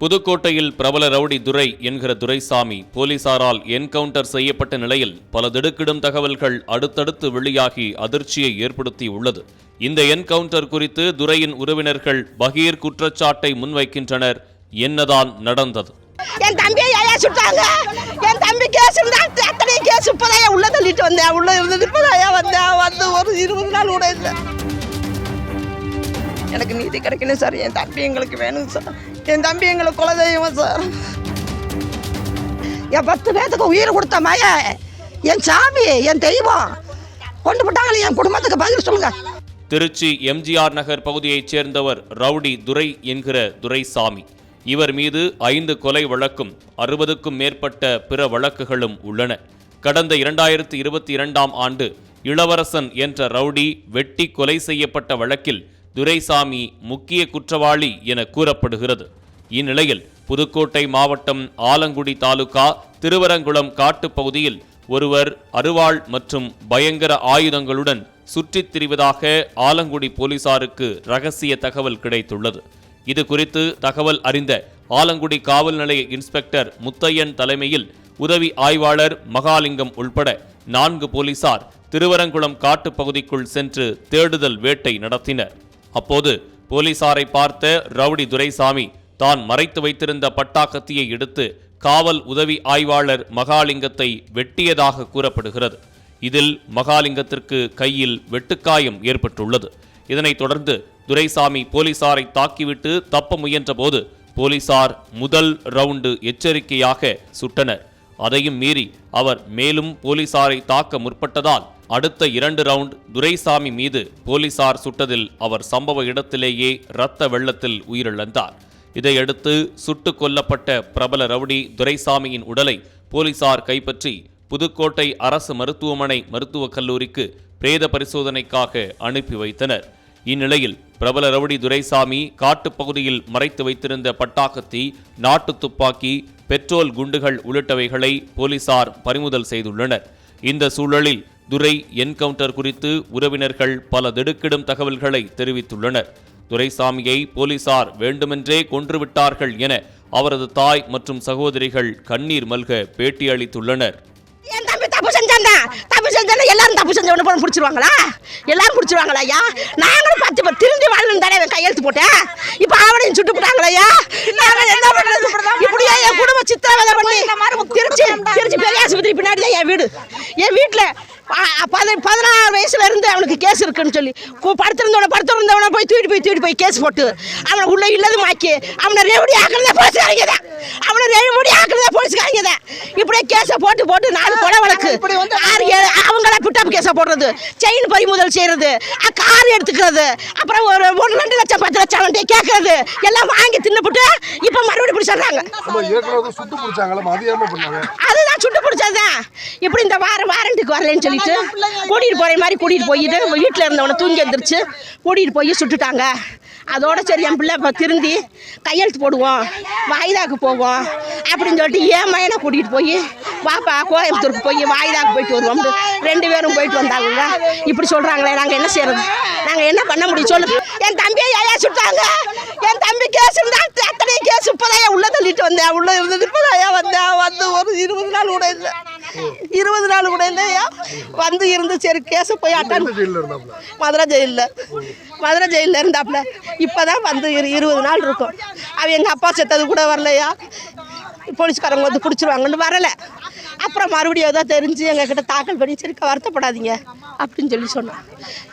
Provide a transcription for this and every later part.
புதுக்கோட்டையில் பிரபல ரவுடி துரை என்கிற துரைசாமி போலீசாரால் என்கவுண்டர் செய்யப்பட்ட நிலையில் பல திடுக்கிடும் தகவல்கள் அடுத்தடுத்து வெளியாகி அதிர்ச்சியை ஏற்படுத்தியுள்ளது. இந்த என்கவுண்டர் குறித்து துரையின் உறவினர்கள் பகீர் குற்றச்சாட்டை முன்வைக்கின்றனர். என்னதான் நடந்தது? என் தம்பியை ஏன் சுட்டாங்க. என் தம்பி கேஸ் இருந்தால் எத்தனை கேஸ் இப்பதான் உள்ள தள்ளிட்டு வந்தேன். உள்ள இருந்தது இப்பதான் வந்தேன்? வந்து ஒரு இருபது நாள் கூட இல்லை. எனக்கு நீதி கிடைக்கணும் சார். என் தம்பி எங்களுக்கு வேணும் சார். என் தம்பி எங்களுக்கு குலதெய்வம் சார். என் பத்து பேத்துக்கு உயிர் கொடுத்த மய என் சாமி என் தெய்வம். கொண்டு போட்டாங்களே என் குடும்பத்துக்கு பதில் சொல்லுங்க. திருச்சி எம்ஜிஆர் நகர் பகுதியைச் சேர்ந்தவர் ரவுடி துரை என்கிற துரைசாமி இவர் மீது ஐந்து கொலை வழக்கும் அறுபதுக்கும் மேற்பட்ட பிற வழக்குகளும் உள்ளன. கடந்த இரண்டாயிரத்தி இருபத்தி இரண்டாம் ஆண்டு இளவரசன் என்ற ரவுடி வெட்டி கொலை செய்யப்பட்ட வழக்கில் துரைசாமி முக்கிய குற்றவாளி என கூறப்படுகிறது. இந்நிலையில் புதுக்கோட்டை மாவட்டம் ஆலங்குடி தாலுகா திருவரங்குளம் காட்டுப்பகுதியில் ஒருவர் அருவாள் மற்றும் பயங்கர ஆயுதங்களுடன் சுற்றித் திரிவதாக ஆலங்குடி போலீசாருக்கு ரகசிய தகவல் கிடைத்துள்ளது. இது குறித்து தகவல் அறிந்த ஆலங்குடி காவல் நிலைய இன்ஸ்பெக்டர் முத்தையன் தலைமையில் உதவி ஆய்வாளர் மகாலிங்கம் உள்பட நான்கு போலீசார் திருவரங்குளம் காட்டுப்பகுதிக்குள் சென்று தேடுதல் வேட்டை நடத்தினர். அப்போது போலீசாரை பார்த்த ரவுடி துரைசாமி தான் மறைத்து வைத்திருந்த பட்டாக்கத்தியை எடுத்து காவல் உதவி ஆய்வாளர் மகாலிங்கத்தை வெட்டியதாக கூறப்படுகிறது. இதில் மகாலிங்கத்திற்கு கையில் வெட்டுக்காயம் ஏற்பட்டுள்ளது. இதனைத் தொடர்ந்து துரைசாமி போலீசாரை தாக்கிவிட்டு தப்ப முயன்றபோது போலீசார் முதல் ரவுண்டு எச்சரிக்கையாக சுட்டனர். அதையும் மீறி அவர் மேலும் போலீசாரை தாக்க முற்பட்டதால் அடுத்த இரண்டு ரவுண்ட் துரைசாமி மீது போலீசார் சுட்டதில் அவர் சம்பவ இடத்திலேயே இரத்த வெள்ளத்தில் உயிரிழந்தார். இதையடுத்து சுட்டு கொல்லப்பட்ட பிரபல ரவுடி துரைசாமியின் உடலை போலீசார் கைப்பற்றி புதுக்கோட்டை அரசு மருத்துவமனை மருத்துவக் கல்லூரிக்கு பிரேத பரிசோதனைக்காக அனுப்பி வைத்தனர். இந்நிலையில் பிரபல ரவுடி துரைசாமி காட்டுப் பகுதியில் மறைத்து வைத்திருந்த பட்டாக்கத்தி நாட்டு துப்பாக்கி பெட்ரோல் குண்டுகள் உள்ளிட்டவைகளை போலீசார் பறிமுதல் செய்துள்ளனர். இந்த சூழலில் துரை என்கவுண்டர் குறித்து உறவினர்கள் பல திடுக்கிடும் தகவல்களை தெரிவித்துள்ளனர். துரைசாமியை போலீசார் வேண்டுமென்றே கொன்றுவிட்டார்கள் என அவரது தாய் மற்றும் சகோதரிகள் கண்ணீர் மல்க பேட்டியளித்துள்ளனர் என் தம்பி தப்பு செஞ்சான் தப்பு செஞ்சானே எல்லாரும் தப்பு செஞ்சவன போன பிடிச்சிருவாங்களா? எல்லாரும் பிடிச்சிருவாங்களா ஐயா? நாங்களும் பத்து பேர் திருந்தி வாழணும் தானே அவன் கையெழுத்து போட்டேன் இப்போ அவனையும் சுட்டு போட்டாங்களா ஐயா? நாங்கள் என்ன பண்ணுறது இப்படியே என் குடும்ப சித்திரவதை பண்ணி திருச்சி திருச்சி பெரிய ஆஸ்பத்திரி பின்னாடி தான் என் வீடு. என் வீட்டில் பதினாறு வயசுல இருந்து அவனுக்கு கேஸ் இருக்குன்னு சொல்லி. படுத்திருந்தவன படுத்திருந்தவன போய் தூக்கிட்டு போய் தூக்கிட்டு போய் கேஸ் போட்டு அவனை உள்ள இல்லது மாக்கி. அவனை ரெவடி ஆக்குறதே போலீஸ்காரங்க தான். அவனை ரெவடி ஆக்குறதே போலீஸ்காரங்க தான். இப்படியே கேஸை போட்டு போட்டு நாலு கொலை வழக்கு. ஆறு ஏழு அவங்கள பிட்டப் கேஸை போடுறது செயின் பறிமுதல் செய்யறது அ, கார் எடுத்துக்கிறது அப்புறம் ஒரு ஒன்று ரெண்டு லட்சம் பத்து லட்சம் அவன்கிட்ட கேட்கறது எல்லாம் வாங்கி தின்னுபிட்டு இப்போ மறுபடியும் பிடிச்சிடுறாங்க அதுதான் சுட்டு பிடிச்சதுதான். இப்படி இந்த வாரம் வாரண்ட்டுக்கு வரலன்னு சொல்லிட்டு கூட்டிகிட்டு போகிற மாதிரி கூட்டிகிட்டு போயிட்டு வீட்டில் இருந்தவனை தூங்கி எழுந்திரிச்சு கூட்டிகிட்டு போய் சுட்டுட்டாங்க. அதோட சரி என் பிள்ளை இப்போ திருந்தி கையெழுத்து போடுவோம் வாய்தாக்கு போவோம் அப்படின்னு சொல்லிட்டு ஏன் மயனை கூட்டிகிட்டு போய் வாப்பா கோயம்புத்தூருக்கு போய் வாய்தாக்கு போயிட்டு வருவோம். ரெண்டு பேரும் போயிட்டு வந்தாங்க இப்படி சொல்கிறாங்களே நாங்கள் என்ன செய்யறது? நாங்கள் என்ன பண்ண முடியும் சொல்லு. என் தம்பியை ஏன் சுட்டாங்க? என் தம்பி கேஸ் இருந்தா அத்தனை கேஸ் இப்போதான் உள்ள தள்ளிட்டு வந்தேன்? உள்ள இருந்தது இப்போதான் வந்தேன்? வந்து ஒரு இருபது நாள் கூட இல்லை. இருபது நாள் கூட இல்லையா வந்து இருந்து சரி கேஸை போய் அட்டன் மதுரை ஜெயிலில். மதுரை ஜெயிலில் இருந்தாப்புல இப்போ தான் வந்து இரு இருபது நாள் இருக்கும். அவன் எங்கள் அப்பா செத்தது கூட வரலையா? போலீஸ்காரங்க வந்து பிடிச்சிருவாங்கன்னு வரலை. அப்புறம் மறுபடியும் ஏதோ தெரிஞ்சு எங்ககிட்ட தாக்கல் பண்ணி சரி வருத்தப்படாதீங்க அப்படின்னு சொல்லி சொன்னான்.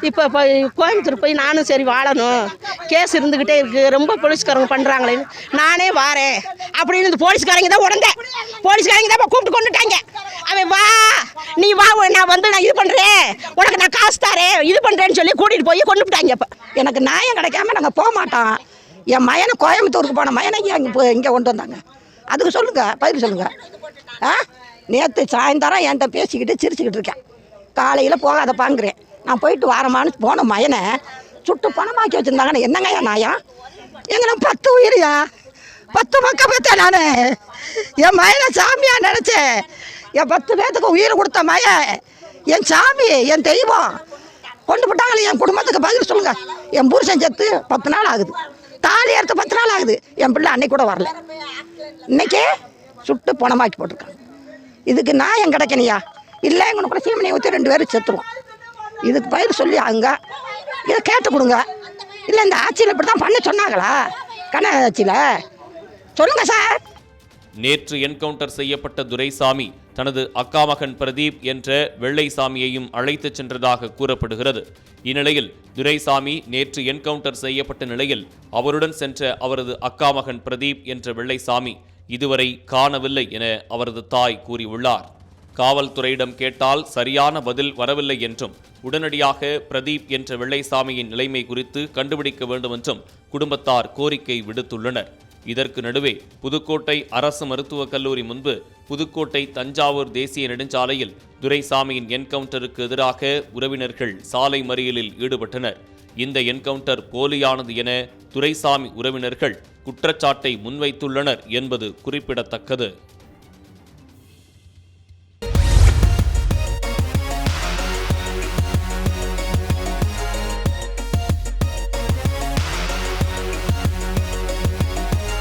இப்போ இப்போ கோயம்புத்தூர் போய் நானும் சரி வாழணும். கேஸ் இருந்துக்கிட்டே இருக்குது ரொம்ப போலீஸ்காரங்க பண்ணுறாங்களேன்னு நானே வாரேன். அப்படின்னு இந்த போலீஸ்காரங்க தான் உடந்தேன் போலீஸ்காரங்க தான் கூப்பிட்டு கொண்டுட்டாங்க. அவன் வா நீ வா நான் வந்து நான் இது பண்ணுறேன் உனக்கு நான் காசு தரேன். இது பண்ணுறேன்னு சொல்லி கூட்டிகிட்டு போய் கொண்டு விட்டாங்க இப்போ எனக்கு நியாயம் கிடைக்காம நாங்கள் போக மாட்டோம். என் மயனை கோயம்புத்தூருக்கு போன மயனை இங்கே இங்கே இங்கே கொண்டு வந்தாங்க. அதுக்கு சொல்லுங்கள் பதில் சொல்லுங்கள் ஆ? நேற்று சாயந்தரம் என்கிட்ட பேசிக்கிட்டு சிரிச்சுக்கிட்டு இருக்கேன். காலையில் போகாதப்பாங்கிறேன் நான் போயிட்டு வாரமானு போன மயனை சுட்டு பணமாக்கி வச்சுருந்தாங்கன்னு என்னங்கய்யா நாயா? எங்கன்னா பத்து உயிரியா? பத்து பக்கம் பார்த்தேன் நான். என் மயனை சாமியா நினச்சேன் என் பத்து பேர்த்துக்கு உயிர் கொடுத்த மய. என் சாமி என் தெய்வம். கொண்டு போட்டாங்களே என் குடும்பத்துக்கு பதில் சொல்லுங்கள் என் புருஷன் செத்து பத்து நாள் ஆகுது. தாலி எடுத்து பத்து நாள் ஆகுது. என் பிள்ளை அன்னைக்கு கூட வரல. இன்னைக்கே சுட்டு பணமாக்கி போட்டிருக்காங்க. இதுக்கு நியாயம் கிடைக்கணையா? இல்லை எங்களை கூட சீமனையை ஊற்றி ரெண்டு பேரும் செத்துருவோம். இதுக்கு பயிர் சொல்லி அங்க இதை கேட்டு கொடுங்க. இல்லை இந்த ஆட்சியில் இப்படி தான் பண்ண சொன்னாங்களா? கண்ண ஆட்சியில்? சொல்லுங்கள் சார். நேற்று என்கவுண்டர் செய்யப்பட்ட துரைசாமி தனது அக்கா மகன் பிரதீப் என்ற வெள்ளைசாமியையும் அழைத்துச் சென்றதாக கூறப்படுகிறது. இந்நிலையில் துரைசாமி நேற்று என்கவுண்டர் செய்யப்பட்ட நிலையில் அவருடன் சென்ற அவரது அக்கா மகன் பிரதீப் என்ற வெள்ளைசாமி இதுவரை காணவில்லை என அவரது தாய் கூறியுள்ளார். காவல்துறையிடம் கேட்டால் சரியான பதில் வரவில்லை என்றும் உடனடியாக பிரதீப் என்ற வெள்ளைசாமியின் நிலைமை குறித்து கண்டுபிடிக்க வேண்டும் என்றும் குடும்பத்தார் கோரிக்கை விடுத்துள்ளனர். இதற்கு நடுவே புதுக்கோட்டை அரசு மருத்துவக் கல்லூரி முன்பு புதுக்கோட்டை தஞ்சாவூர் தேசிய நெடுஞ்சாலையில் துரைசாமியின் என்கவுண்டருக்கு எதிராக உறவினர்கள் சாலை மறியலில் ஈடுபட்டனர். இந்த என்கவுண்டர் போலியானது என துரைசாமி உறவினர்கள் குற்றச்சாட்டை முன்வைத்துள்ளனர் என்பது குறிப்பிடத்தக்கது.